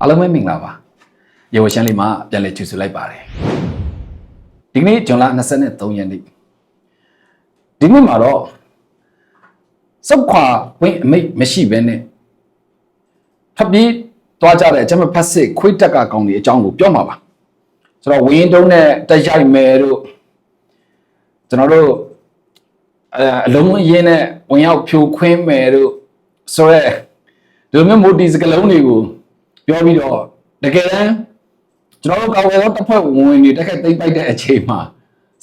အားလုံးပဲမင်္ဂလာပါရေဝရှမ်းလေးမှာပြန်လည်ကြိုဆိုလိုက်ပါတယ်ဒီကနေ့ဇွန်လ23ရက်နေ့ဒီနေ့မှာတော့စုတ်ခွာဝင်အမိတ်မရှိဘဲနဲ့ထပ်ပြီးသွားကြတဲ့အကျမဖတ်စစ်ခွေးတက်ကကောင်းတွေအကြောင်းကိုပြောမှာပါဆိုတော့ဝင်းတုံးနဲ့တက်ရိုက်မယ်တို့ကျွန်တော်တို့အဲအလုံးရင်းနဲ့ဝင်ရောက်ဖြိုခွင်းမယ်တို့ဆိုရဲဒီလိုမျိုးမိုတီစကလုံးတွေကို ပြောပြီးတော့တကယ်တမ်းကျွန်တော်တို့ကာဝယ်တော့တစ်ဖက်ဝင်ဝင်တွေတက်ခက်သိမ့်ပိုက်တဲ့အချိန်မှာ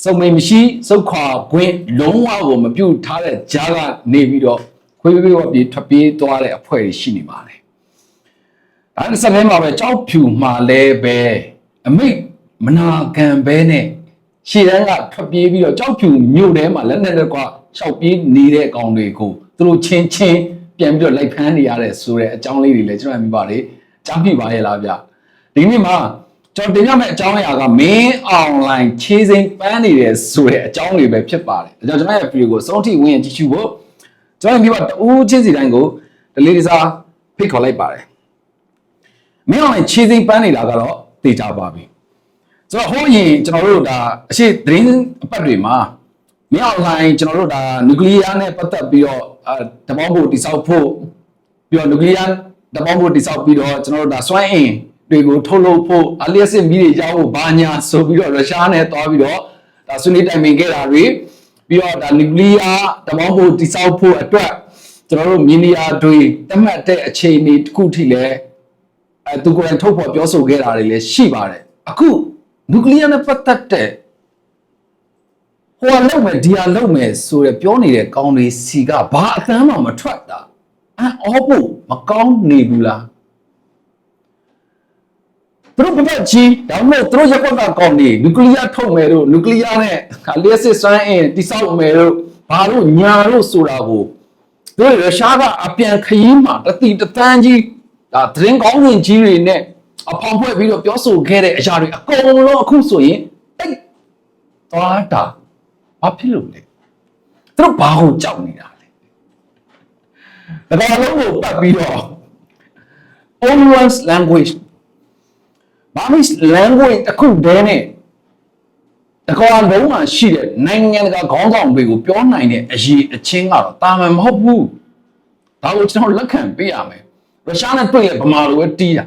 စုံမိန်မရှိစုတ်ခွာခွင်းလုံးဝကိုမပြုတ်ထားတဲ့ကြားကနေပြီးတော့ခွေးခွေးဝပြေးထွက်ပြေးသွားတဲ့အဖွဲ့တွေရှိနေပါတယ်။ဒါနဲ့ဆက်လဲမှာပဲကြောက်ဖြူမှာလဲပဲအမိတ်မနာခံပဲနဲ့ရှေ့တန်းကထွက်ပြေးပြီးတော့ကြောက်ဖြူမြို့ထဲမှာလက်နဲ့လက်ကွာရှောက်ပြေးနေတဲ့ကောင်တွေကိုသူတို့ချင်းချင်းပြန်ပြီးတော့လိုက်ဖမ်းနေရတဲ့ဆိုတဲ့အကြောင်းလေးတွေလည်းကျွန်တော်မြင်ပါတယ်။ ကြားပြပါရဲ့လားဗျ။ဒီနေ့မှာကျွန်တော်တင်ပြမယ့်အကြောင်းအရာကမင်းအွန်လိုင်းခြေစိမ်ပန်းနေတဲ့ဆိုတဲ့အကြောင်းတွေပဲဖြစ်ပါတယ်။ဒါကြောင့်ကျွန်တော်ရဲ့ဗီဒီယိုကိုစုံထိဝင်ကြည့်ရှုဖို့ကျွန်တော်ဒီမှာတူးချင်းစီတိုင်းကိုဒလေးဒီစားဖိတ်ခေါ်လိုက်ပါတယ်။မင်းအွန်လိုင်းခြေစိမ်ပန်းနေတာကတော့သိကြပါပြီ။ဆိုတော့ဟိုအရင်ကျွန်တော်တို့ဒါအရှိသတင်းအပတ်တွေမှာမင်းအွန်လိုင်းကျွန်တော်တို့ဒါနျူကလ িয়ার နဲ့ပတ်သက်ပြီးတော့အဲတပေါင်းဖို့တိစောက်ဖို့ပြီးတော့နျူကလ িয়ার တပေါင်းဖို့တိစောက်ပြီးတော့ကျွန်တော်တို့ဒါစွမ်းအင်တွေကိုထုတ်လုပ်ဖို့အလျက်စစ်မီးတွေကြောင်းဖို့ဘာညာဆိုပြီးတော့ရုရှားနဲ့တွားပြီးတော့ဒါဆွေးနွေးတိုင်ပင်ခဲ့တာတွေပြီးတော့ဒါနျူကလ িয়ার တပေါင်းဖို့တိစောက်ဖို့အတွက်ကျွန်တော်တို့မီဒီယာတွေတတ်မှတ်တဲ့အခြေအနေတစ်ခုထိလည်းအဲသူကိုယ်တိုင်ထုတ်ဖော်ပြောဆိုခဲ့တာတွေလည်းရှိပါတယ်အခုနျူကလ িয়ার နဲ့ပတ်သက်တဲ့ဟိုကလုံမယ်ဒီဟာလုံမယ်ဆိုရယ်ပြောနေတဲ့ကောင်းတွေစီကဘာအသမ်းမှမထွက်တာ အဲအောဖို့မကောင်းနေဘူးလားသူတို့ဘက်ကြီးဒါမှမဟုတ်သူတို့ရက်ကွက်ကကောင်းနေနျူကလ িয়ার ထုတ်မယ်တို့နျူကလ িয়ার နဲ့လျှက်စစ်စွမ်းအင်တိစောက်မယ်တို့ဘာလို့ညာလို့ဆိုတာကိုသူတို့ရုရှားကအပြန်ခရီးမှာတတိတသန်းကြီးဒါသတင်းကောင်းဝင်ကြီးတွေနဲ့အဖောင်ဖွဲ့ပြီးတော့ပြောဆိုခဲ့တဲ့အရာတွေအကုန်လုံးအခုဆိုရင်တိတ်သွားတာဘာဖြစ်လို့လဲသူတို့ဘာကိုကြောက်နေတာ လဲဒါကလုံးကိုပတ်ပြီးတော့ one's language ဘာမစ် language တစ်ခုတည်းနဲ့တကွာလုံးမှာရှိတဲ့နိုင်ငံတကာခေါင်းဆောင်တွေကိုပြောနိုင်တဲ့အရေးအချင်းကတော့တာမန်မဟုတ်ဘူးဒါကိုကျွန်တော်လက်ခံပေးရမယ်ရုရှားနဲ့တွေ့လဲဗမာလိုပဲတီးတာ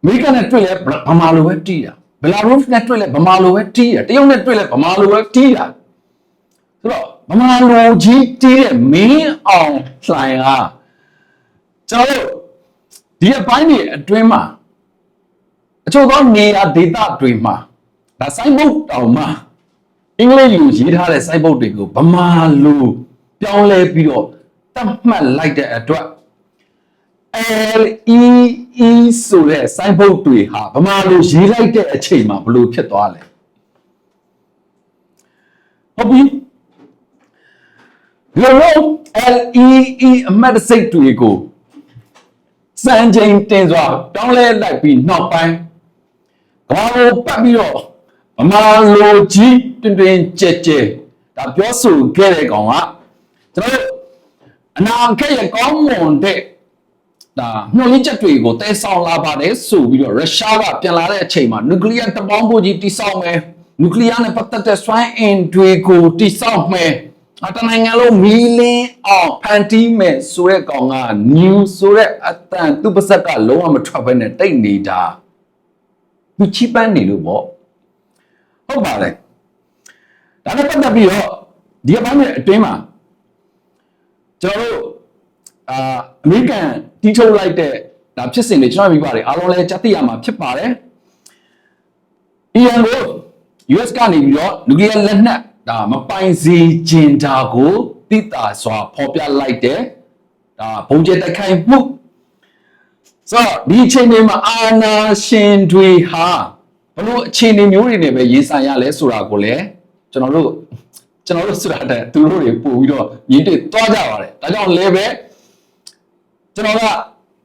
အမေရိကန်နဲ့တွေ့လဲဗမာလိုပဲတီးတာဘယ်လာရုစ်နဲ့တွေ့လဲဗမာလိုပဲတီးတာတရုတ်နဲ့တွေ့လဲဗမာလိုပဲတီးတာ ဆိုတော့ဗမာလိုကြီးတီးတဲ့မင်းအောင်လှိုင်ကကျွန်တော်တို့ဒီအပိုင်းတွေအတွင်းမှာအချို့သောနေရာဒေသတွေမှာဒါစိုင်းဘုတ်တောင်မှအင်္ဂလိပ်လိုရေးထားတဲ့စိုင်းဘုတ်တွေကိုဗမာလိုပြောင်းလဲပြီးတော့တတ်မှတ်လိုက်တဲ့အတွက် L E E ဆိုတဲ့စိုင်းဘုတ်တွေဟာဗမာလိုရေးလိုက်တဲ့အချိန်မှာဘလို့ဖြစ်သွားလဲဟုတ်ပြီ ဒီလို L E E အမှတ်စိတ်တွေကိုစံချိန်တင်စွာတောင်းလဲလိုက်ပြီးနောက်ပိုင်းဘာလို့ပတ်ပြီးတော့ဗမာလိုကြီးတွင်တွင်ကြဲကြဲဒါပြောဆိုခဲ့တဲ့ကောင်ကကျွန်တော်တို့အနာဂတ်ရဲ့ကောင်းမွန်တဲ့ဒါညှို့ရင်းချက်တွေကိုတဲဆောင်လာပါတယ်ဆိုပြီးတော့ရုရှားကပြန်လာတဲ့အချိန်မှာနျူကလ িয়ার တပေါင်းဖို့ကြီးတိစောက်မယ်နျူကလ িয়ার နဲ့ပတ်သက်တဲ့စွမ်းအင်တွေကိုတိစောက်မယ် အတနိုင်ငံလုံးမီလင်းအောင်ဖန်တီးမယ်ဆိုတဲ့ကောင်က new ဆိုတဲ့အတန်သူ့ပါဇက်ကလုံးဝမထွက်ဘဲနဲ့တိတ်နေတာသူချိပန်းနေလို့ပေါ့ဟုတ်ပါလေဒါနဲ့ပတ်သက်ပြီးတော့ဒီအပိုင်းရဲ့အတွင်းမှာကျွန်တော်တို့အာအမေရိကန်တီးထုတ်လိုက်တဲ့ဒါဖြစ်စဉ်တွေကျွန်တော်မိပါတယ်အားလုံးလည်းကြားသိရမှာဖြစ်ပါတယ်။ Iran ကို US ကနေပြီးတော့နျူကလ িয়ার လက်နက် ဒါမပိုင်စေခြင်းတာကိုတိတာစွာဖော်ပြလိုက်တဲ့ဒါဘုံကျဲတိုက်ခိုက်မှုဆိုတော့ဒီအချိန်တွေမှာအာနာရှင်တွေဟာဘလို့အခြေအနေမျိုးတွေနဲ့ပဲရင်ဆိုင်ရလဲဆိုတာကိုလည်းကျွန်တော်တို့ကျွန်တော်တို့ဆိုတာတဲ့သူတို့တွေပို့ပြီးတော့မြင်တွေ့သွားကြပါတယ်ဒါကြောင့်လည်းပဲကျွန်တော်က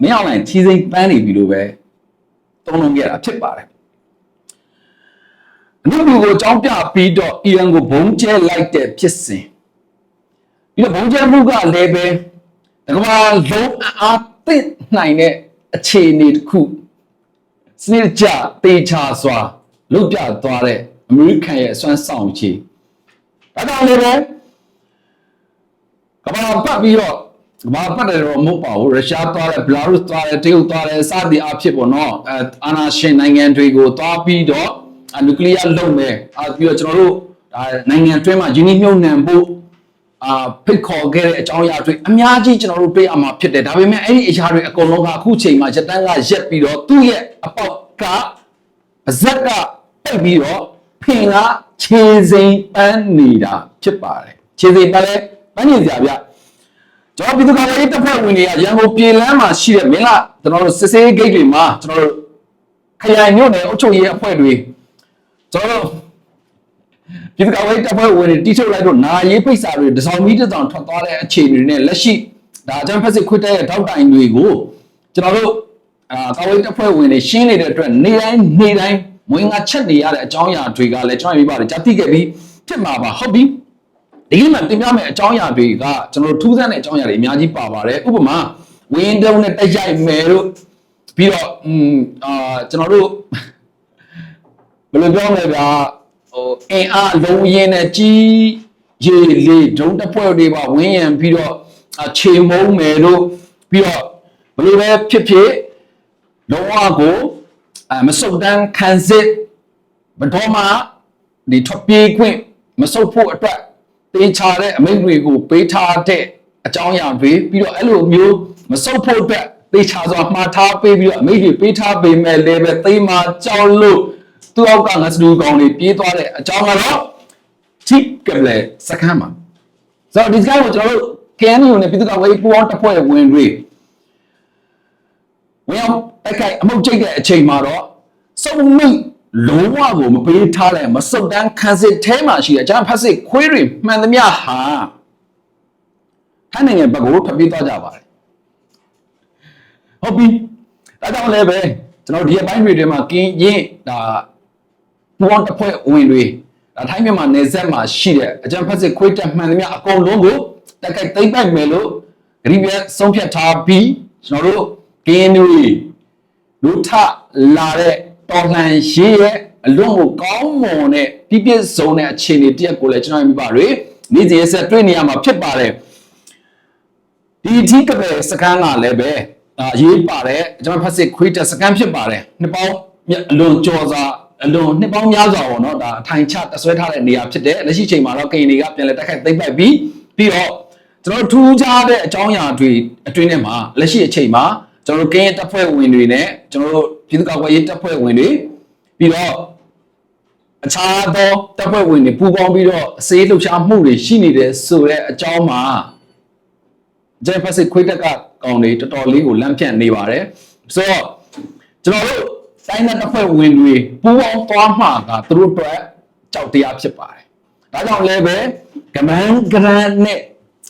မင်းအောင်လိုင်းချီးစိမ်ပန်းနေပြီလို့ပဲသုံးလုံးခဲ့တာဖြစ်ပါတယ် အနုလူကိုအကြောင်းပြပြီးတော့အီရန်ကိုဘုံကျဲလိုက်တဲ့ဖြစ်စဉ်ပြီးတော့ဘုံကျဲမှုကလည်းပဲဒီကမ္ဘာလုံးအားသိနိုင်တဲ့အခြေအနေတစ်ခုစနစ်ကြတေချာစွာလုတ်ပြသွားတဲ့အမေရိကန်ရဲ့စွမ်းဆောင်ချေဒါကြောင့်လည်းပဲကမ္ဘာပတ်ပြီးတော့ကမ္ဘာပတ်တယ်တော့မဟုတ်ပါဘူးရုရှားသွားတယ်ဘလာရုစ်သွားတယ်တရုတ်သွားတယ်စသည်အဖြစ်ပေါ့နော်အဲအာနာရှင်နိုင်ငံတွေကိုသွားပြီးတော့ နျူကလ িয়ার လုံမယ်အာပြီးတော့ကျွန်တော်တို့ဒါနိုင်ငံတွင်းမှာယင်းနှမြုံနှံဖို့အာဖိတ်ခေါ်ခဲ့တဲ့အကြောင်းအရာတွေအများကြီးကျွန်တော်တို့တွေ့ရမှာဖြစ်တယ်ဒါပေမဲ့အဲ့ဒီအရာတွေအကုန်လုံးကအခုချိန်မှာရတန်းကရက်ပြီးတော့သူ့ရဲ့အပေါက်ကပါဇက်ကပိတ်ပြီးတော့ဖင်ကခြေစိမ်ပန်းနေတာဖြစ်ပါတယ်ခြေစိမ်ပန်းလဲပန်းနေကြဗျကျွန်တော်ပြည်သူ့ကာကွယ်ရေးတပ်ဖွဲ့ဝင်တွေကရန်ကုန်ပြည်လမ်းမှာရှိတဲ့မင်းလာကျွန်တော်တို့စစ်စေးဂိတ်တွေမှာကျွန်တော်တို့ခရိုင်မြို့နယ်အုပ်ချုပ်ရေးအဖွဲ့တွေ ကျွန်တော်တို့ပြည်သူ့ကာကွယ်ရေးတပ်ဖွဲ့ဝင်တွေတိထုတ်လိုက်တော့နာရေးပိတ်စာတွေတစောင်းမီးတစ်စောင်ထွက်သွားတဲ့အခြေအနေတွေနဲ့လက်ရှိဒါအကြမ်းဖက်စစ်ခွတ်တဲ့ထောက်တိုင်တွေကိုကျွန်တော်တို့အာကာကွယ်ရေးတပ်ဖွဲ့ဝင်တွေရှင်းနေတဲ့အတွက်နေတိုင်းနေတိုင်းမွေးငါချက်နေရတဲ့အကြောင်းအရာတွေကလည်းကျွန်တော်ပြပါတယ်ကြာတိခဲ့ပြီးဖြစ်မှာပါဟုတ်ပြီဒီမှာတင်ပြမယ့်အကြောင်းအရာတွေကကျွန်တော်တို့ထူးဆန်းတဲ့အကြောင်းအရာတွေအများကြီးပါပါတယ်ဥပမာဝင်းတုံးနဲ့တက်ရိုက်မယ်တို့ပြီးတော့อืมအာကျွန်တော်တို့ ဘယ်လိုပြောမလဲဗျာဟိုအင်အားအလုံးရင်းနဲ့ကြီးရေလေဒုံတစ်ဖွဲ့တွေပါဝင်းရံပြီးတော့ခြေမုံမယ်တို့ပြီးတော့ဘယ်လိုပဲဖြစ်ဖြစ်လုံးဝကိုအမစုတ်တန်းခံစစ်ဘတော်မှာဒီထွက်ပြေးခွင့်မစုတ်ဖို့အတွက်တေချာတဲ့အမိန့်တွေကိုပေးထားတဲ့အကြောင်းအရာတွေပြီးတော့အဲ့လိုမျိုးမစုတ်ဖို့အတွက်တေချာစွာမှားထားပေးပြီးတော့အမိန့်တွေပေးထားပေးမဲ့လည်းပဲသိမာကြောက်လို့ သူ့အောက်ကငါစတူကောင်တွေပြေးသွားတဲ့အကြောင်းကတော့ချိကပလေစကမ်းမှာဆိုတော့ဒီစကားကိုကျွန်တော်တို့ KNU နဲ့ပြည်သူ့ကာကွယ်ရေးပူးပေါင်းတပ်ဖွဲ့ဝင်တွေဝင်အောင်တိုက်ခိုက်အမှုတ်ကျိတ်တဲ့အချိန်မှာတော့စုံမိလုံးဝကိုမပေးထားလဲမစုတ်တန်းခံစစ်ထဲမှာရှိတဲ့အကြမ်းဖက်စစ်ခွေးတွေမှန်သမျှဟာထိုင်းနိုင်ငံဘက်ကိုထွက်ပြေးသွားကြပါတယ်ဟုတ်ပြီဒါကြောင့်လည်းပဲကျွန်တော်ဒီအပိုင်းတွေထဲမှာကင်းရင်ဒါ ပူပေါင်းတစ်ဖွဲ့ဝင်တွေဒါထိုင်းမြန်မာနယ်စပ်မှာရှိတဲ့အကြမ်းဖက်စစ်ခွေးတက်မှန်သမျှအကုန်လုံးကိုတက်ခိုက်သိမ့်ပိုက်မယ်လို့ဂရိပြဆုံးဖြတ်ထားပြီးကျွန်တော်တို့ကင်းတွေလူထလာတဲ့တော်လှန်ရေးရဲ့အလွန်ကိုကောင်းမွန်တဲ့ပြည့်ပြည့်စုံတဲ့အခြေအနေတရက်ကိုလည်းကျွန်တော်မြင်ပါရယ်နေ့စဉ်ရက်ဆက်တွေ့နေရမှာဖြစ်ပါတယ်ဒီအထီးကပဲစကန်းကလည်းပဲအာရေးပါတယ်ကျွန်တော်ဖတ်စစ်ခွေးတက်စကန်းဖြစ်ပါတယ်နှစ်ပေါင်းအလွန်ကြော်စာ အလွန်နှစ်ပေါင်းများစွာပေါ့နော်ဒါအထိုင်ချတဆွဲထားတဲ့နေရာဖြစ်တယ်လက်ရှိချိန်မှာတော့ကရင်တွေကပြန်လဲတက်ခိုက်သိမ့်ပိုက်ပြီးပြီးတော့ကျွန်တော်ထူးခြားတဲ့အကြောင်းအရာတွေအတွင်းထဲမှာလက်ရှိအချိန်မှာကျွန်တော်တို့ကင်းတပ်ဖွဲ့ဝင်တွေနဲ့ကျွန်တော်တို့ပြည်သူ့ကာကွယ်ရေးတပ်ဖွဲ့ဝင်တွေပြီးတော့အခြားသောတပ်ဖွဲ့ဝင်တွေပူးပေါင်းပြီးတော့အစေးလှုပ်ရှားမှုတွေရှိနေတဲ့ဆိုတဲ့အကြောင်းမှာဂျက်ဖက်စစ်ခွေးတက်ကကောင်တွေတော်တော်လေးကိုလမ်းဖြန့်နေပါတယ်ဆိုတော့ကျွန်တော်တို့ တိုင်းနဲ့တပ်ဖွဲ့ဝင်တွေပူးပေါင်းသွားမှာကသူတို့အတွက်ကြောက်တရားဖြစ်ပါတယ်ဒါကြောင့်လည်းပဲကမန်းဂရန်နဲ့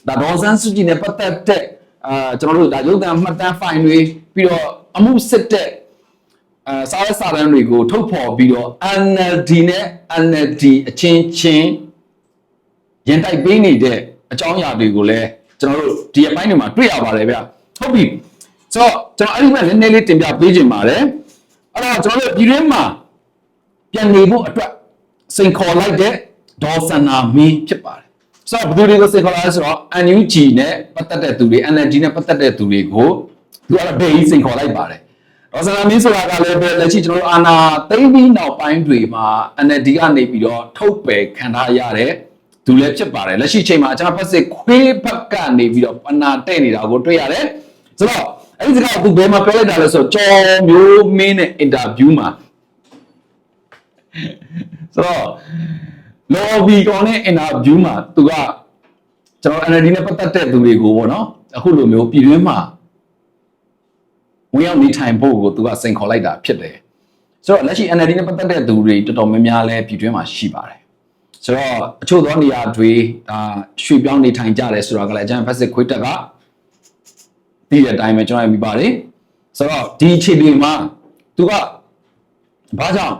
ဒါဒေါ်စန်းစုကြည်နဲ့ပတ်သက်တဲ့အာကျွန်တော်တို့ဒါရုပ်သံမှတ်တမ်းဖိုင်တွေပြီးတော့အမှုစစ်တဲ့အဲစားရစာတမ်းတွေကိုထုတ်ဖော်ပြီးတော့ NLD နဲ့ NLD အချင်းချင်းရင်တိုက်ပေးနေတဲ့အကြောင်းအရာတွေကိုလည်းကျွန်တော်တို့ဒီအပိုင်းတွေမှာတွေ့ရပါတယ်ဗျဟုတ်ပြီဆိုတော့ကျွန်တော်အဲ့ဒီမှာနည်းနည်းလေးတင်ပြပေးခြင်းပါတယ် အဲ့တော့ကျွန်တော်တို့ပြည်တွင်းမှာပြန်နေဖို့အတွက်စိန်ခေါ်လိုက်တဲ့ဒေါ်စန္နာမင်းဖြစ်ပါတယ်ဆိုတော့ဘယ်သူတွေကိုစိတ်ခေါ်လာလဲဆိုတော့ NUG နဲ့ပတ်သက်တဲ့သူတွေ NLD နဲ့ပတ်သက်တဲ့သူတွေကိုသူကလည်းဘယ်ကြီးစိတ်ခေါ်လိုက်ပါတယ်ဒေါ်စန္နာမင်းဆိုတာကလည်းပဲလက်ရှိကျွန်တော်တို့အာနာသိမ့်ပြီးနောက်ပိုင်းတွေမှာ NLD ကနေပြီးတော့ထုတ်ပယ်ခံထားရတဲ့သူလည်းဖြစ်ပါတယ်လက်ရှိချိန်မှာအကြမ်းဖက်စစ်ခွေးဘက်ကနေပြီးတော့ပနာတဲ့နေတာကိုတွေ့ရတယ်ဆိုတော့ အဲ့ဒီစကားကသူဘယ်မှာပြောလိုက်တာလဲဆိုတော့ကျော်မျိုးမင်းနဲ့အင်တာဗျူးမှာဆိုတော့ lobby ကောင်နဲ့ interview မှာသူကကျွန်တော် NLD နဲ့ပတ်သက်တဲ့သူတွေကိုပေါ့နော်အခုလိုမျိုးပြည်တွင်းမှာဝင်ရောက်နေထိုင်ဖို့ကိုသူကစိန်ခေါ်လိုက်တာဖြစ်တယ်ဆိုတော့လက်ရှိ NLD နဲ့ပတ်သက်တဲ့သူတွေတော်တော်များများလဲပြည်တွင်းမှာရှိပါတယ်ဆိုတော့အချို့သောနေရာတွေဒါရွှေ့ပြောင်းနေထိုင်ကြတယ်ဆိုတာကလည်းအကျန်းဖက်စစ်ခွေးတက်က ပြီးတဲ့အတိုင်းပဲကျွန်တော်ရမိပါတယ်ဆိုတော့ဒီအခြေအနေမှာသူကဘာကြောင့်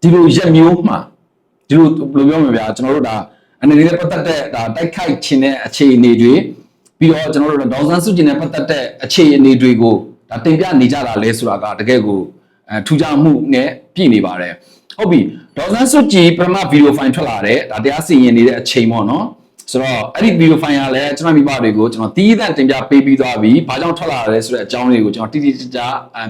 ဒီလိုရက်မျိုးမှာဒီလိုဘယ်လိုပြောမလဲဗျာကျွန်တော်တို့ဒါအနေနဲ့ပတ်သက်တဲ့ဒါတိုက်ခိုက်ခြင်းတဲ့အခြေအနေတွေပြီးတော့ကျွန်တော်တို့ဒေါ်ဆန်းစုကြည်နဲ့ပတ်သက်တဲ့အခြေအနေတွေကိုဒါဒါတင်ပြနေကြတာလဲဆိုတာကတကယ်ကိုအဲထူးခြားမှုနဲ့ပြည့်နေပါတယ်ဟုတ်ပြီဒေါ်စန်းစွတ်ကြည်ပထမဗီဒီယိုဖိုင်ထွက်လာတယ်ဒါတရားစီရင်နေတဲ့အချိန်ပေါ့နော် ဆိုတော့အဲ့ဒီဗီဒီယိုဖိုင်ကလည်းကျွန်တော်မိဘတွေကိုကျွန်တော်တီးသန့်တင်ပြပေးပြီးသွားပြီဘာကြောင့်ထွက်လာရလဲဆိုတဲ့အကြောင်းလေးကိုကျွန်တော်တိတိကျကျ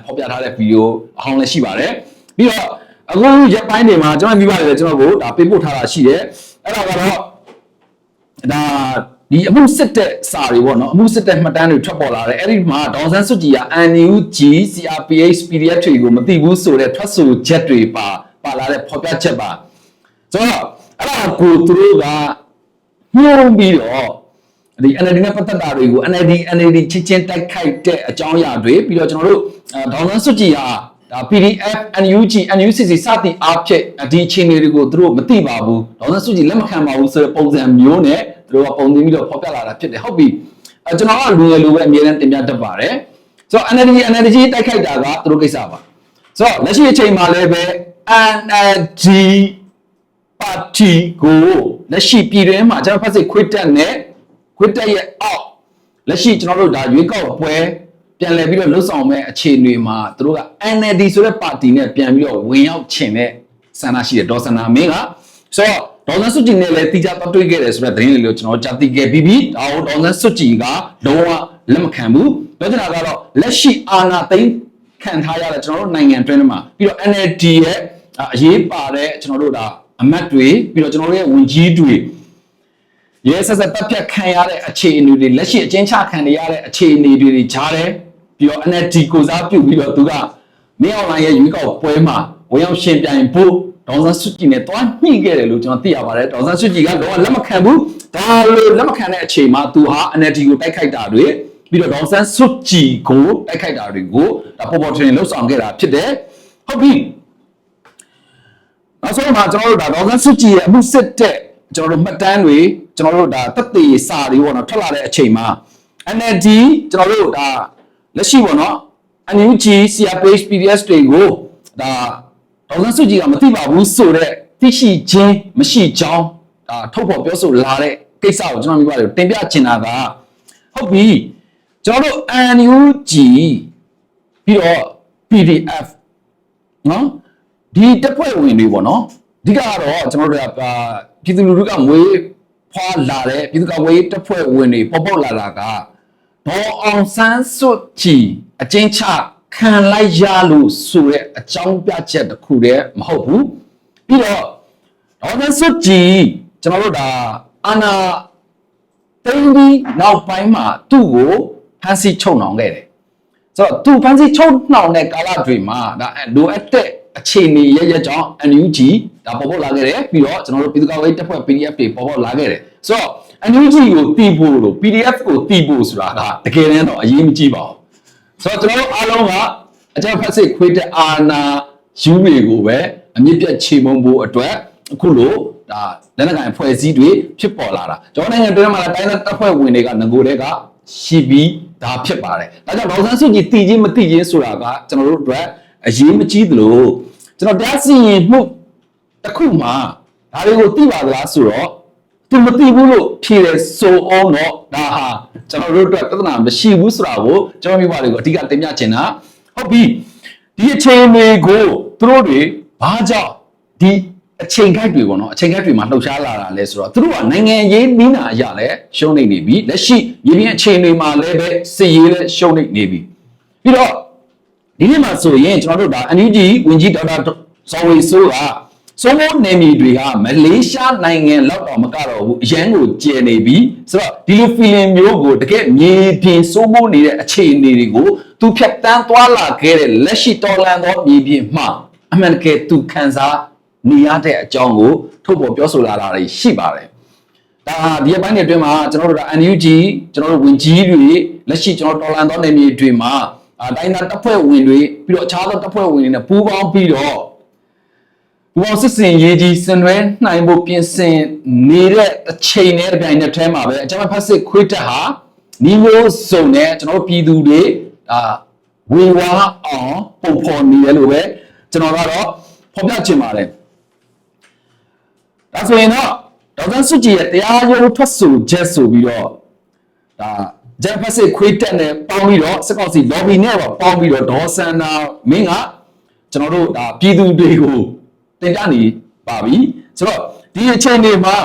ဖော်ပြထားတဲ့ဗီဒီယိုအဟောင်းလည်းရှိပါတယ်ပြီးတော့အခုရက်ပိုင်းတွေမှာကျွန်တော်မိဘတွေလည်းကျွန်တော်ကိုဒါပေးပို့ထားတာရှိတယ်အဲ့ဒါကတော့ဒါဒီအမှုစစ်တဲ့စာတွေပေါ့နော်အမှုစစ်တဲ့မှတ်တမ်းတွေထွက်ပေါ်လာတယ်အဲ့ဒီမှာဒေါန်ဆန်းစုကြည်က NUG CRPH PDF တွေကိုမသိဘူးဆိုတဲ့ထွက်ဆိုချက်တွေပါပါလာတဲ့ဖော်ပြချက်ပါဆိုတော့အဲ့ဒါကိုသူတို့က ညှို့ပြီးတော့ဒီ NLD နဲ့ပတ်သက်တာတွေကို NLD NLD ချင်းချင်းတိုက်ခိုက်တဲ့အကြောင်းအရာတွေပြီးတော့ကျွန်တော်တို့ဒေါန်ဆန်းစုကြည်ဟာဒါ PDF NUG NUCC စသည်အားဖြင့်ဒီအခြေအနေတွေကိုသူတို့မသိပါဘူးဒေါန်ဆန်းစုကြည်လက်မခံပါဘူးဆိုတဲ့ပုံစံမျိုးနဲ့သူတို့ကပုံသင်းပြီးတော့ဖော်ပြလာတာဖြစ်တယ်ဟုတ်ပြီအဲကျွန်တော်ကလူငယ်လိုပဲအမြဲတမ်းတင်ပြတတ်ပါတယ်ဆိုတော့ NLD NLD ကြီးတိုက်ခိုက်တာကသူတို့ကိစ္စပါဆိုတော့လက်ရှိအချိန်မှာလည်းပဲ NLD ပါတီကိုလက်ရှိပြည်တွင်းမှာကျွန်တော်ဖတ်စစ်ခွေးတက်နဲ့ခွေးတက်ရဲ့အောက်လက်ရှိကျွန်တော်တို့ဒါရွေးကောက်ပွဲပြန်လည်ပြီးတော့လှုပ်ဆောင်မဲ့အခြေအနေမှာသူတို့က NLD ဆိုတဲ့ပါတီနဲ့ပြန်ပြီးတော့ဝင်ရောက်ချင်တဲ့ဆန္ဒရှိတယ်ဒေါ်စနာမင်းကဆိုတော့ဒေါ်စန်းစုကြည်နဲ့လည်းတိကျသွားတွေ့ခဲ့တယ်ဆိုတဲ့သတင်းလေးကိုကျွန်တော်ကြားသိခဲ့ပြီးပြီဒါကိုဒေါ်စန်းစုကြည်ကလုံးဝလက်မခံဘူးပြောချင်တာကတော့လက်ရှိအာဏာသိမ်းခံထားရတဲ့ကျွန်တော်တို့နိုင်ငံအတွင်းမှာပြီးတော့ NLD ရဲ့အရေးပါတဲ့ကျွန်တော်တို့ဒါ အမတ်တွေပြီးတော့ကျွန်တော်တို့ရဲ့ဝန်ကြီးတွေရဲဆက်ဆက်တပ်ဖြတ်ခံရတဲ့အခြေအနေတွေလက်ရှိအကျဉ်းချခံရတဲ့အခြေအနေတွေတွေကြားတယ်ပြီးတော့ NLD ကိုစားပြုပြီးတော့သူကမင်းအွန်လိုင်းရဲ့ရွေးကောက်ပွဲမှာဝင်ရောက်ရှင်ပြိုင်ဖို့ဒေါ်စန်းစုကြည်နဲ့တွားညှိခဲ့တယ်လို့ကျွန်တော်သိရပါတယ်ဒေါ်စန်းစုကြည်ကတော့လက်မခံဘူးဒါလိုလက်မခံတဲ့အချိန်မှာသူဟာ NLD ကိုတိုက်ခိုက်တာတွေပြီးတော့ဒေါ်စန်းစုကြည်ကိုတိုက်ခိုက်တာတွေကိုဒါပေါ်ပေါ်ထင်ထင်လှုပ်ဆောင်ခဲ့တာဖြစ်တယ်ဟုတ်ပြီ နောက်ဆုံးမှာကျွန်တော်တို့ဒါဒေါ်စန်းစုကြည်ရဲ့အမှုစစ်တဲ့ကျွန်တော်တို့မှတ်တမ်းတွေကျွန်တော်တို့ဒါတက်သေးစာတွေပေါ့နော်ထွက်လာတဲ့အချိန်မှာ NLD ကျွန်တော်တို့ဒါလက်ရှိပေါ့နော် NUG CRPH PDS တွေကိုဒါဒေါ်စန်းစုကြည်ကမသိပါဘူးဆိုတော့သိရှိခြင်းမရှိကြောင်းဒါထုတ်ဖော်ပြောဆိုလာတဲ့ကိစ္စကိုကျွန်တော်မိပါတယ်တင်ပြချင်တာကဟုတ်ပြီကျွန်တော်တို့ NUG ပြီးတော့ PDF နော် ဒီတက်ဖွဲ့ဝင်တွေပေါ့နော်အဓိကကတော့ကျွန်တော်တို့ကပြည်သူလူထုကမွေးဖွာလာတဲ့ပြည်သူ့ကဝေးတက်ဖွဲ့ဝင်တွေပေါ်ပေါက်လာတာကဒေါ်အောင်ဆန်းစွတ်ကြည်အချင်းချခံလိုက်ရလို့ဆိုတဲ့အကြောင်းပြချက်တစ်ခုတည်းမဟုတ်ဘူးပြီးတော့ဒေါ်အောင်ဆန်းစွတ်ကြည်ကျွန်တော်တို့ဒါအာနာတိန်ဒီနောက်ပိုင်းမှာသူ့ကိုဖမ်းဆီးချုပ်နှောင်ခဲ့တယ်ဆိုတော့သူဖမ်းဆီးချုပ်နှောင်တဲ့ကာလတွေမှာဒါလိုအပ်တဲ့ အခြေအနေရရကြောင်း NUG ဒါပေါ်ပေါ်လာခဲ့တယ်ပြီးတော့ကျွန်တော်တို့ပြည်သူ့ကာကွယ်ရေးတပ်ဖွဲ့ PDF တွေပေါ်ပေါ်လာခဲ့တယ်ဆိုတော့ NUG ကိုတီးဖို့လို့ PDF ကိုတီးဖို့ဆိုတာကတကယ်တမ်းတော့အရေးမကြီးပါဘူးဆိုတော့ကျွန်တော်တို့အားလုံးကအကြမ်းဖက်စစ်ခွေးတဲ့အာနာယူတွေကိုပဲအမြင့်ပြတ်ချေမုံဖို့အတွက်အခုလို့ဒါလက်နက်ကိုင်ဖွဲ့စည်းတွေဖြစ်ပေါ်လာတာကျွန်တော်နိုင်ငံတွင်းမှာလည်းတိုင်းဒေသတပ်ဖွဲ့ဝင်တွေကငကိုတွေကရှိပြီးဒါဖြစ်ပါတယ်ဒါကြောင့်ဒေါက်ဆန်းစုကြည်တည်ခြင်းမတည်ခြင်းဆိုတာကကျွန်တော်တို့အတွက်အရေးမကြီးသလို ကျွန်တော်တရားစီရင်မှုတစ်ခုမှာဒါတွေကိုသိပါသလားဆိုတော့သူမသိဘူးလို့ဖြေတယ်ဆိုအောင်တော့ဒါဟာကျွန်တော်တို့အတွက်ပြဿနာမရှိဘူးဆိုတာကိုကျွန်တော်မျိုးပါတွေကိုအဓိကတင်ပြချင်တာဟုတ်ပြီဒီအချိန်တွေကိုသူတို့တွေဘာကြောင့်ဒီအချိန်ခိုက်တွေပေါ့နော်အချိန်ခိုက်တွေမှာလှုပ်ရှားလာတာလဲဆိုတော့သူတို့ကနိုင်ငံရေးနီးနာအရာလဲရှုံးနေနေပြီလက်ရှိရင်းပြအချိန်တွေမှာလည်းပဲစစ်ရေးလဲရှုံးနေနေပြီပြီးတော့ ဒီနေ့မှာဆိုရင်ကျွန်တော်တို့ဒါ NUG ဝင်ကြီးဒေါက်တာဇော်ဝေဆိုးကစိုးမိုးနေမီတွေကမလေးရှားနိုင်ငံလောက်တော့မကတော့ဘူးအရန်ကိုကျယ်နေပြီဆိုတော့ဒီလို feeling မျိုးကိုတကယ်မြေပြင်စိုးမိုးနေတဲ့အခြေအနေတွေကိုသူဖြတ်တန်းသွားလာခဲ့တဲ့လက်ရှိတော်လန်သောမြေပြင်မှာအမှန်တကယ်သူခံစားနေရတဲ့အကြောင်းကိုထုတ်ဖော်ပြောဆိုလာတာတွေရှိပါတယ်ဒါဒီအပိုင်းတွေအတွင်းမှာကျွန်တော်တို့က NUG ကျွန်တော်တို့ဝင်ကြီးတွေလက်ရှိကျွန်တော်တော်လန်သောနေမြေတွေမှာအ တိုင်းသားတပ်ဖွဲ့ဝင်တွေပြီးတော့အခြားသောတပ်ဖွဲ့ဝင်တွေနဲ့ပူးပေါင်းပြီးတော့ပူပေါင်းစစ်စင်ရေးကြီးစင်ရွဲနိုင်ဖို့ပြင်ဆင်နေတဲ့အချိန်နဲ့တပြိုင်နက်တည်းမှာပဲအကြမ်းဖက်စစ်ခွေးတက်ဟာနီမျိုးစုံနဲ့ကျွန်တော်တို့ပြည်သူတွေဒါဝေဝါအောင်ပုံဖော်နေတယ်လို့ပဲကျွန်တော်ကတော့ဖော်ပြချင်ပါတယ်ဒါဆိုရင်တော့ဒေါက်တာစုကြည်ရဲ့တရားရုံးထွက်ဆိုချက်ဆိုပြီးတော့ဒါ ဂျက်ဖက်စစ်ခွေးတက်နဲ့ပေါင်းပြီးတော့စစ်ကောင်စီ lobby နဲ့ပါပေါင်းပြီးတော့ဒေါ်စန္နာမင်းကကျွန်တော်တို့ဒါပြည်သူတွေကိုတင်ပြနေပါပြီဆိုတော့ဒီအချိန်တွေမှာ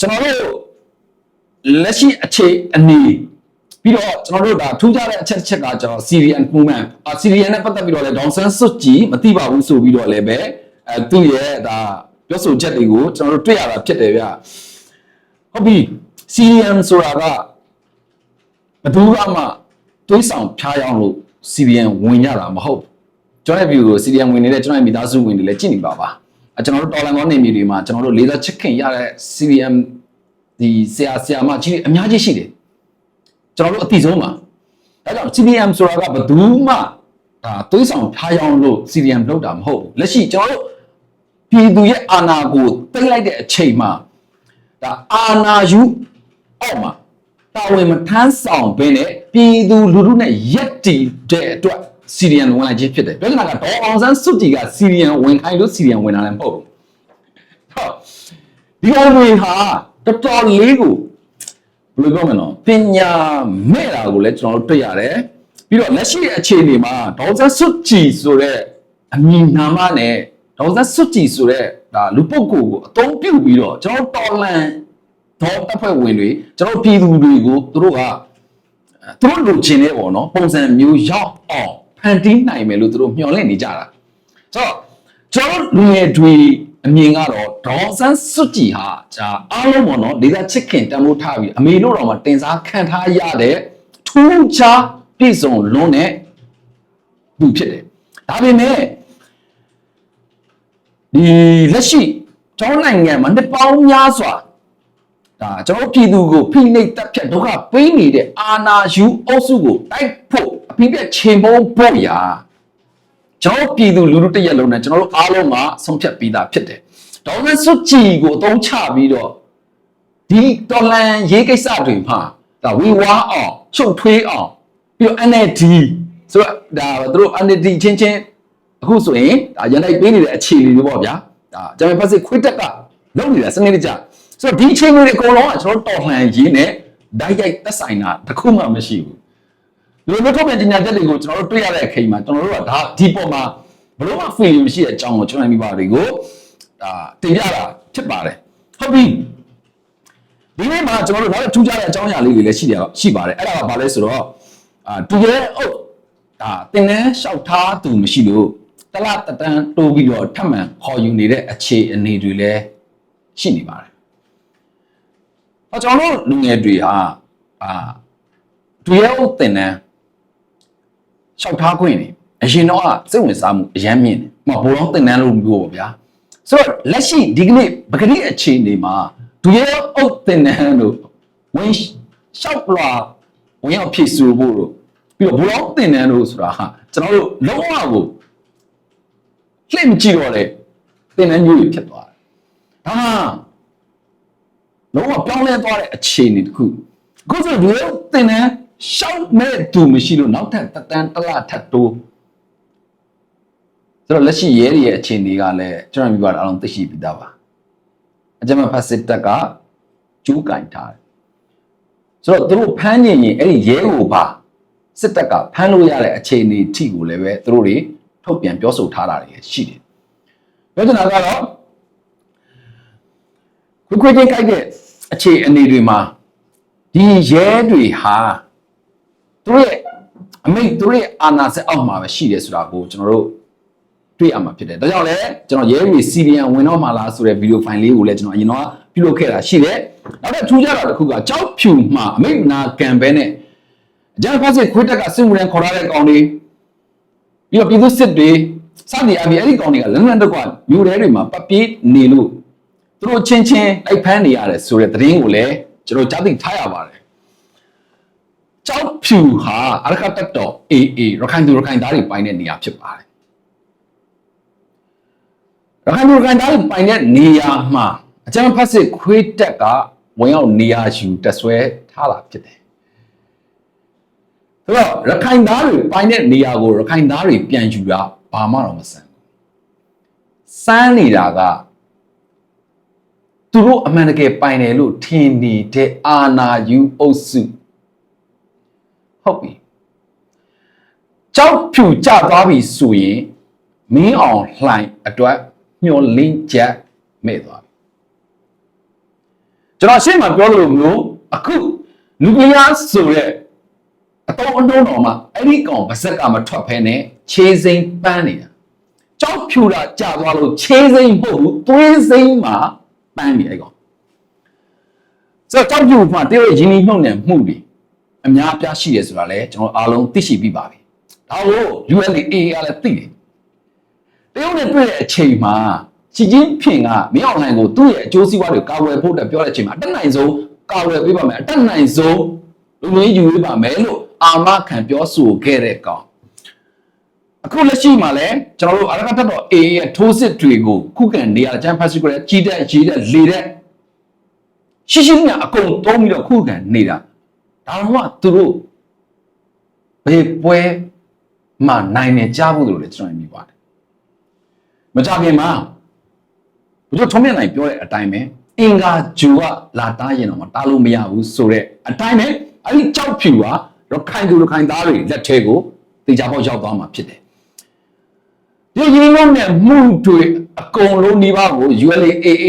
ကျွန်တော်တို့လက်ရှိအခြေအနေပြီးတော့ကျွန်တော်တို့ဒါထူးခြားတဲ့အချက်တစ်ချက်ကကျွန်တော် CVN movement အာ CVN နဲ့ပတ်သက်ပြီးတော့လည်းဒေါန်ဆန်းစွတ်ကြီးမသိပါဘူးဆိုပြီးတော့လည်းပဲအဲသူ့ရဲ့ဒါပြောဆိုချက်တွေကိုကျွန်တော်တို့တွေ့ရတာဖြစ်တယ်ဗျဟုတ်ပြီ CVN ဆိုတာကဘယ်သူကမှတွေးဆောင်ဖျားယောင်းလို့ CVN ဝင်ကြတာမဟုတ်ကျွန်တော်ရဲ့ view ကို CVN ဝင်နေတဲ့ကျွန်တော်ရဲ့မိသားစုဝင်တွေလည်းကြည့်နေပါပါအဲကျွန်တော်တို့တော်လန်ကောနေမြေတွေမှာကျွန်တော်တို့လေးစားချစ်ခင်ရတဲ့ CVN ဒီဆရာဆရာမကြီးတွေအများကြီးရှိတယ်ကျွန်တော်တို့အတိဆုံးပါဒါကြောင့် CDM ဆိုတာကဘယ်သူမှဒါသွေးဆောင်ဖျားယောင်းလို့ CDM လုပ်တာမဟုတ်ဘူးလက်ရှိကျွန်တော်တို့ပြည်သူရဲ့အာဏာကိုသိမ်းလိုက်တဲ့အချိန်မှာဒါအာဏာယူ အောက်မှာတာဝန်မထမ်းဆောင်ဘဲနဲ့ပြည်သူလူထုနဲ့ရက်တည်တဲ့အတွက် CDM ဝင်လာခြင်းဖြစ်တယ်ပြောချင်တာကဒေါ်အောင်ဆန်းစုကြည်က CDM ဝင်ခိုင်းလို့ CDM ဝင်လာလည်းမဟုတ်ဘူးဟုတ်ဒီလိုတွေဟာတော်တော်လေးကိုဘယ်လိုပြောမလဲနော်ပညာမဲ့တာကိုလည်းကျွန်တော်တို့တွေ့ရတယ်ပြီးတော့လက်ရှိရဲ့အခြေအနေမှာဒေါ်စန်းစွတ်ကြည်ဆိုတဲ့အမည်နာမနဲ့ဒေါ်စန်းစွတ်ကြည်ဆိုတဲ့ဒါလူပုဂ္ဂိုလ်ကိုအသုံးပြုပြီးတော့ကျွန်တော်တော်လန် ဒေါ်တပ်ဖွဲ့ဝင်တွေကျွန်တော်ပြည်သူတွေကိုသူတို့ကသူတို့လိုချင်တဲ့ပေါ့နော်ပုံစံမျိုးရောက်အောင်ဖန်တီးနိုင်မယ်လို့သူတို့မျှော်လင့်နေကြတာဆိုတော့ကျွန်တော်လူငယ်တွေအမြင်ကတော့ဒေါ်ဆန်းစွတ်ကြည်ဟာဒါအားလုံးပေါ့နော်ဒေသချစ်ခင်တန်ဖိုးထားပြီးအမေတို့တော်မှာတင်စားခံထားရတဲ့ထူးခြားပြည့်စုံလွန်းတဲ့သူဖြစ်တယ်ဒါပေမဲ့ဒီလက်ရှိကျောင်းနိုင်ငံမှာနှစ်ပေါင်းများစွာ ဒါကျွန်တော်ပြည်သူကိုဖိနှိပ်တပ်ဖြတ်ဒုက္ခပေးနေတဲ့အာဏာယူအုပ်စုကိုတိုက်ဖို့အပြည့်ပြချေပုံပို့ရာကျွန်တော်ပြည်သူလူထုတရက်လုံးနဲ့ကျွန်တော်တို့အားလုံးကဆုံးဖြတ်ပြီးသားဖြစ်တယ်။ဒေါ်မစွတ်ကြည်ကိုအသုံးချပြီးတော့ဒီတော်လန်ရေးကိစ္စတွေမှာဒါဝီဝါအောင်ချုပ်ထွေးအောင်ပြီးတော့ NLD ဆိုတော့ဒါသူတို့ NLD ချင်းချင်းအခုဆိုရင်ဒါရန်လိုက်ပေးနေတဲ့အခြေအနေတွေပေါ့ဗျာ။ဒါဂျမန်ပတ်စစ်ခွတ်တက်ကလုပ်နေတာစနစ်တကျ ဆိုတော့ဒီချင်းတွေအကုန်လုံးကကျွန်တော်တော်လှန်ရေးနဲ့ဓာတ်ရိုက်သက်ဆိုင်တာတစ်ခုမှမရှိဘူး။ဒီလိုမျိုးထုတ်ပြန်ကြေညာချက်တွေကိုကျွန်တော်တို့တွေ့ရတဲ့အချိန်မှာကျွန်တော်တို့ကဒါဒီပေါ်မှာဘလို့မှ feeling မရှိတဲ့အကြောင်းကိုကျွန်တော်မိပါတွေကိုဒါတင်ပြတာဖြစ်ပါတယ်ဟုတ်ပြီဒီနေ့မှာကျွန်တော်တို့နောက်ထပ်ထူးခြားတဲ့အကြောင်းအရာလေးတွေလည်းရှိတယ်ရှိပါတယ်အဲ့ဒါကဘာလဲဆိုတော့အာတူရဲအုပ်ဒါတင်နေလျှောက်ထားသူမရှိလို့တလားတတန်းတိုးပြီးတော့ထပ်မံခေါ်ယူနေတဲ့အခြေအနေတွေလည်းရှိနေပါတယ်။ အကျွန်တော်တို့လူငယ်တွေဟာအာတူရဲအုပ်တင်နေလျှောက်ထားခွင့်နေအရင်တော့စိတ်ဝင်စားမှုအရမ်းမြင့်တယ်။မဘိုးတော်တင်တန်းလို့ပြောပါဗျာ။ဆိုတော့လက်ရှိဒီကနေ့ပကတိအခြေအနေမှာဒူရဲအုပ်တင်တန်းလို့ဝင်လျှောက်လာဝင်ရောက်ဖြည့်ဆူဖို့လို့ပြီးတော့ဘိုးတော်တင်တန်းလို့ဆိုတာဟာကျွန်တော်တို့လုံးဝကိုလှည့်မကြည့်တော့လေတင်တန်းမျိုးဖြစ်သွားတယ်။ဒါမှ လုံးဝပြောင်းလဲသွားတဲ့အခြေအနေတစ်ခုအခုဆိုဒူရဲတင်တန်းရှောက်မဲ့သူမရှိလို့နောက်ထပ်တတန်းတစ်လထပ်တိုးဆိုတော့လက်ရှိရဲတွေရဲ့အခြေအနေကလည်းကျွန်တော်မိဘအားလုံးသိရှိပြီးသားပါအကြမ်းဖက်စစ်တပ်ကကျူးကင်ထားတယ်ဆိုတော့သူတို့ဖမ်းနေရင်အဲ့ဒီရဲကိုပါစစ်တပ်ကဖမ်းလို့ရတဲ့အခြေအနေထိကိုလည်းပဲသူတို့တွေထုတ်ပြန်ပြောဆိုထားတာတွေရှိတယ်ပြောချင်တာကတော့ ခွခွချင်းကြိုက်တဲ့အခြေအနေတွေမှာဒီရဲတွေဟာသူတို့ရဲ့အမိတ်သူတို့ရဲ့အာဏာစက်အောက်မှာပဲရှိတယ်ဆိုတာကိုကျွန်တော်တို့တွေ့ရမှာဖြစ်တယ်ဒါကြောင့်လည်းကျွန်တော်ရဲရီစီရီယံဝင်တော့မှလားဆိုတဲ့ဗီဒီယိုဖိုင်လေးကိုလည်းကျွန်တော်အရင်တော့ပြုလုပ်ခဲ့တာရှိတယ်နောက်ထပ်ထူးခြားတာတစ်ခုကကြောက်ဖြူမှာအမိတ်နာကံပဲနဲ့အကြမ်းဖက်စစ်ခွေးတက်ကစစ်မှုရန်ခေါ်ထားတဲ့ကောင်တွေပြီးတော့ပြည်သူစစ်တွေစသည်အပြင်အဲ့ဒီကောင်တွေကလန်လန်တော့ကမြို့ထဲတွေမှာပပြေးနေလို့ သူတို့ချင်းချင်းလိုက်ဖမ်းနေရတယ်ဆိုတဲ့သတင်းကိုလည်းကျွန်တော်ကြားသိထားရပါတယ်ကြောက်ဖြူဟာအရခတ်တက်တော် AA ရခိုင်သူရခိုင်သားတွေပိုင်းတဲ့နေရာဖြစ်ပါတယ်ရခိုင်သူရခိုင်သားတွေပိုင်းတဲ့နေရာမှာအကြမ်းဖက်စစ်ခွေးတက်ကဝင်ရောက်နေရာယူတက်ဆွဲထားတာဖြစ်တယ်ဆိုတော့ရခိုင်သားတွေပိုင်းတဲ့နေရာကိုရခိုင်သားတွေပြန်ယူတာဘာမှတော့မဆန်းဘူးစမ်းနေတာက သူတို့အမှန်တကယ်ပိုင်တယ်လို့ထင်နေတဲ့အာနာယူအုပ်စုဟုတ်ပြီကြောက်ဖြူကြသွားပြီဆိုရင်မင်းအောင်လှိုင်အတွက်မျောလင်းချက်မဲ့သွားပြီကျွန်တော်ရှင်းမှာပြောလို့မျိုးအခုလူကလျားဆိုတဲ့အတော့အနှုံးတော်မှာအဲ့ဒီကောင်ဗစက်ကမထွက်ဖဲနဲ့ခြေစိမ်ပန်းနေတာကြောက်ဖြူတာကြာသွားလို့ခြေစိမ်မဟုတ်ဘူးသွေးစိမ်မှာ ပန်းနေအဲ့ကောင်ဆိုတော့ကြောက်ဖြူမှာတရုတ်ရင်းနှီးမှုန့်နဲ့မှုတွေအများအပြားရှိတယ်ဆိုတာလည်းကျွန်တော်အားလုံးသိရှိပြီးပါပြီဒါလို့ ULA AA ကလည်းသိတယ်တရုတ်နဲ့တွေ့တဲ့အချိန်မှာချီချင်းဖင်ကမင်းအောင်လှိုင်ကိုသူ့ရဲ့အကျိုးစီးပွားတွေကိုကာဝယ်ဖို့တက်ပြောတဲ့အချိန်မှာအတက်နိုင်ဆုံးကာဝယ်ပေးပါမယ်အတက်နိုင်ဆုံးလူမျိုးယူပေးပါမယ်လို့အာမခံပြောဆိုခဲ့တဲ့ကောင် အခုလက်ရှိမှာလည်းကျွန်တော်တို့အရကတက်တော် A ရဲ့ထိုးစစ်တွေကိုခုခံနေရတဲ့ချမ်ဖတ်စီကိုလည်းကြီးတဲ့ကြီးတဲ့လေတဲ့ရှိရှိမြအကုန်သုံးပြီးတော့ခုခံနေတာဒါတော့သူတို့ဘယ်ပွဲမှနိုင်နေကြဖို့လို့လည်းကျွန်တော်မြင်ပါတယ်မကြခင်မှာဘုရားထုံးမြတ်နိုင်ပြောတဲ့အတိုင်းပဲအင်္ဂါဂျူကလာတားရင်တော့မတားလို့မရဘူးဆိုတဲ့အတိုင်းပဲအဲ့ဒီကြောက်ဖြူကတော့ခိုင်သူရခိုင်သားတွေလက်ထဲကိုတေချာပေါက်ရောက်သွားမှာဖြစ်တယ် ဒီရင်းနှီးနဲ့မှုတွေအကုန်လုံးဒီပါကို ULAA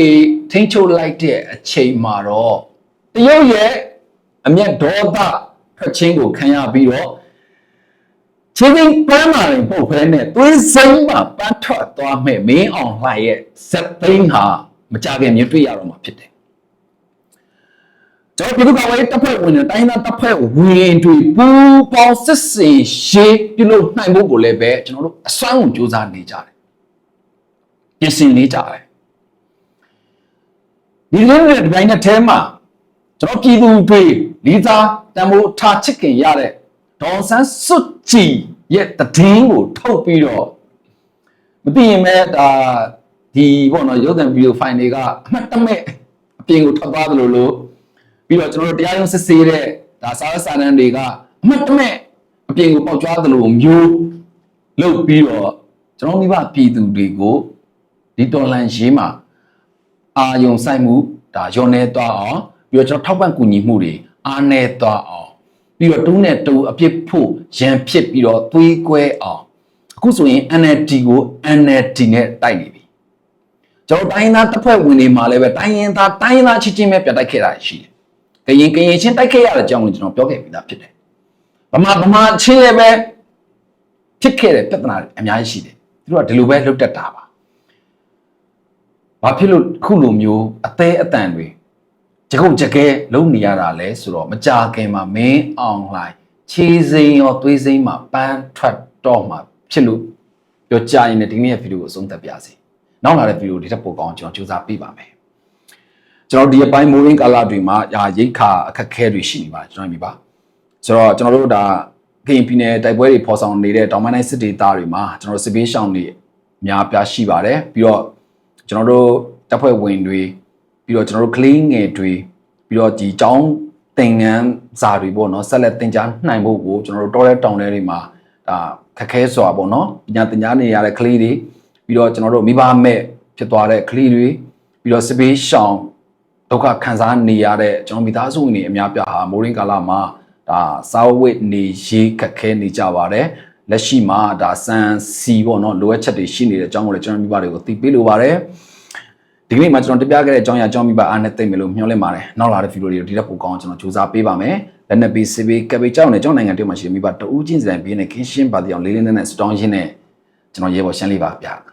ထိန်းချုပ်လိုက်တဲ့အချိန်မှာတော့တရုတ်ရဲ့အမျက်ဒေါသထွက်ချင်းကိုခံရပြီးတော့ချင်းချင်းပန်းလာရင်ပုတ်ဖဲနဲ့သွေးစိမ့်မှာပန်းထွက်သွားမဲ့မင်းအောင်လှိုင်ရဲ့ဇက်သိန်းဟာမကြခင်မြင်တွေ့ရတော့မှာဖြစ်တယ် ကျွန်တော်ပြည်သူ့ကာကွယ်ရေးတပ်ဖွဲ့ဝင်တွေတိုင်းသားတပ်ဖွဲ့ဝင်တွေပူးပေါင်းစစ်စင်ရှေးပြုလုပ်နိုင်ဖို့ကိုလည်းပဲကျွန်တော်တို့အစွမ်းကုန်စူးစမ်းနေကြတယ်ပြင်ဆင်နေကြတယ်ဒီလိုနဲ့ဒီပိုင်းနဲ့အဲမှာကျွန်တော်ပြည်သူတွေလီသာတံမိုးထားချစ်ခင်ရတဲ့ဒေါ်ဆန်းစွတ်ကြည်ရဲ့တည်င်းကိုထုတ်ပြီးတော့မသိရင်မဲ့ဒါဒီပေါ့နော်ရုပ်သံဗီဒီယိုဖိုင်တွေကအမှတ်တမဲ့အပြင်ကိုထွက်သွားသလိုလို ပြီးတော့ကျွန်တော်တို့တရားရုံးစစ်ဆေးတဲ့ဒါစာရစာတမ်းတွေကအမှတ်တမဲ့အပြင်ကိုပေါက်ကြွားသလိုမျိုးလုပ်ပြီးတော့ကျွန်တော်မိဘပြည်သူတွေကိုဒီတော်လန်ရေးမှာအာယုံဆိုင်မှုဒါရောနေသွားအောင်ပြီးတော့ကျွန်တော်ထောက်ပံ့ကူညီမှုတွေအားနေသွားအောင်ပြီးတော့တူးနဲ့တူအပြစ်ဖို့ရန်ဖြစ်ပြီးတော့သွေးကွဲအောင်အခုဆိုရင် NLD ကို NLD နဲ့တိုက်နေပြီကျွန်တော်တိုင်းသားတပ်ဖွဲ့ဝင်တွေမှာလည်းပဲတိုင်းရင်သားတိုင်းသားချင်းချင်းပဲပြတ်တိုက်ခဲ့တာရှိတယ် ကရင်ကရင်ချင်းတိုက်ခဲ့ရတဲ့အကြောင်းကိုကျွန်တော်ပြောခဲ့ပြီးသားဖြစ်တယ်ဗမာဗမာချင်းလည်းပဲဖြစ်ခဲ့တဲ့ပြဿနာတွေအများကြီးရှိတယ်သူတို့ကဒီလိုပဲလှုပ်တက်တာပါဘာဖြစ်လို့ခုလိုမျိုးအသေးအတန်တွေကြကုတ်ကြကဲလုံနေရတာလဲဆိုတော့မကြခင်မှာမင်းအောင်လှိုင်ခြေစိမ်ရောသွေးစိမ်မှာပန်းထွက်တော့မှာဖြစ်လို့ပြောကြရင်လည်းဒီနေ့ရဲ့ဗီဒီယိုကိုအဆုံးသတ်ပြစီနောက်လာတဲ့ဗီဒီယိုဒီထက်ပိုကောင်းကျွန်တော်စူးစမ်းပေးပါမယ် ကျွန်တော်ဒီအပိုင်းမိုးရင်းကာလတွေမှာရာရိတ်ခါအခက်ခဲတွေရှိနေပါတယ်ကျွန်တော်မြင်ပါဆိုတော့ကျွန်တော်တို့ဒါကရင်ပြည်နယ်တိုက်ပွဲတွေဖော်ဆောင်နေတဲ့တောင်ပိုင်းတိုင်းစစ်ဒေသတွေမှာကျွန်တော်တို့စစ်ပေးရှောင်းတွေအများပြားရှိပါတယ်ပြီးတော့ကျွန်တော်တို့တပ်ဖွဲ့ဝင်တွေပြီးတော့ကျွန်တော်တို့ကလေးငယ်တွေပြီးတော့ဒီចောင်းသင်ငန်းစာတွေပေါ့နော်ဆက်လက်သင်ကြားနိုင်ဖို့ကိုကျွန်တော်တို့တောတဲ့တောင်ထဲတွေမှာဒါခက်ခဲစွာပေါ့နော်ပညာသင်ကြားနေရတဲ့ကလေးတွေပြီးတော့ကျွန်တော်တို့မိဘမဲ့ဖြစ်သွားတဲ့ကလေးတွေပြီးတော့စပေးရှောင်း ဒုက္ခခံစားနေရတဲ့ကျွန်တော်မိသားစုဝင်တွေအများပြားဟာမိုးရင်းကာလမှာဒါစာဝတ်နေရေးခက်ခဲနေကြပါတယ်လက်ရှိမှာဒါစံစီပေါ့နော်လိုအပ်ချက်တွေရှိနေတဲ့အကြောင်းကိုလည်းကျွန်တော်မိဘတွေကိုသိပေးလိုပါတယ်ဒီကနေ့မှာကျွန်တော်တပြခဲ့တဲ့အကြောင်းအရာအကြောင်းမိဘအားနဲ့သိမယ်လို့မျှော်လင့်ပါတယ်နောက်လာတဲ့ဗီဒီယိုတွေကိုဒီတက်ပိုကောင်းကျွန်တော်စူးစမ်းပေးပါမယ်လက်နက်ပေးစစ်ပေးကပ်ပေးကြောင်းနဲ့ကျောင်းနိုင်ငံတည်းမှာရှိတဲ့မိဘတအူးချင်းစံပေးနေခင်းရှင်းပါတဲ့အောင်လေးလေးနက်နက်စတောင်းရင်းနဲ့ကျွန်တော်ရေပေါ်ရှင်းလေးပါဗျာ